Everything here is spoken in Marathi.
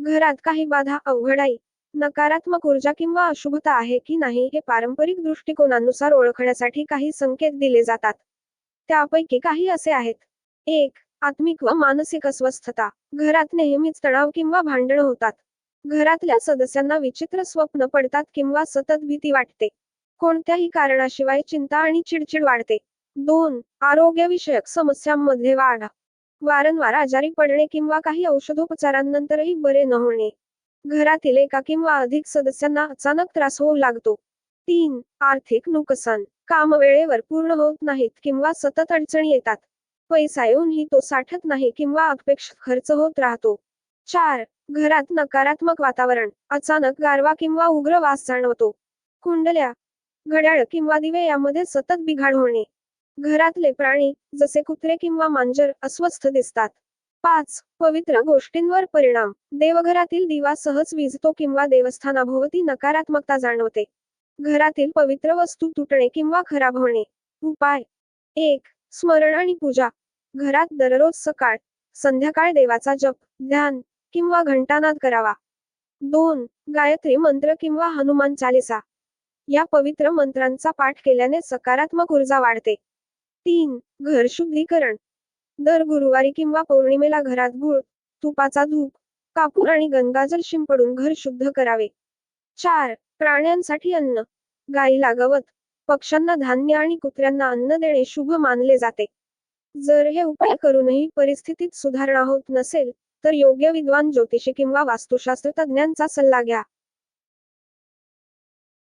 घरात काही बाधा अवघडाई नकारात्मक ऊर्जा किंवा अशुभता आहे की नाही हे पारंपरिक दृष्टिकोनानुसार ओळखण्यासाठी काही संकेत दिले जातात. त्यापैकी काही असे आहेत. एक आत्मिक व मानसिक अस्वस्थता. घरात नेहमीच तणाव किंवा भांडण होतात. घरातल्या सदस्यांना विचित्र स्वप्न पडतात किंवा सतत भीती वाटते. कोणत्याही कारणाशिवाय चिंता आणि चिडचिड वाढते. दोन आरोग्यविषयक समस्यांमध्ये वाढ. वारंवार आजारी पडणे किंवा काही औषधोपचारांनंतरही बरे न होणे. घरातील एका किंवा अधिक सदस्यांना अचानक त्रास होऊ लागतो. तीन आर्थिक नुकसान. काम वेळेवर पूर्ण होत नाहीत किंवा सतत अडचणी येतात. पैसा येऊनही तो साठत नाही किंवा अपेक्षित खर्च होत राहतो. चार घरात नकारात्मक वातावरण. अचानक गारवा किंवा उग्र वास जाणवतो. कुंडल्या घड्याळ किंवा दिवे यामध्ये सतत बिघाड होणे. घरातले प्राणी जसे कुत्रे किंवा मांजर अस्वस्थ दिसतात. पाच पवित्र गोष्टींवर परिणाम. देवघरातील दिवा सहज विजतो किंवा देवस्थानाभोवती नकारात्मकता जाणवते. घरातील पवित्र वस्तू तुटणे किंवा खराब होणे. उपाय. एक स्मरण आणि पूजा. घरात दररोज सकाळ संध्याकाळ देवाचा जप ध्यान किंवा घंटानाद करावा. दोन गायत्री मंत्र किंवा हनुमान चालिसा. या पवित्र मंत्रांचा पाठ केल्याने सकारात्मक ऊर्जा वाढते. तीन घर शुद्धीकरण. दर गुरुवारी किंवा पौर्णिमेला घरात गुळ तुपाचा धूप कापूर आणि गंगाजल शिंपडून घर शुद्ध करावे. चार प्राण्यांसाठी अन्न. गाईला गवत पक्ष्यांना धान्य आणि कुत्र्यांना अन्न देणे शुभ मानले जाते. जर हे उपाय करूनही परिस्थितीत सुधारणा होत नसेल तर योग्य विद्वान ज्योतिषी किंवा वास्तुशास्त्र तज्ञांचा सल्ला घ्या.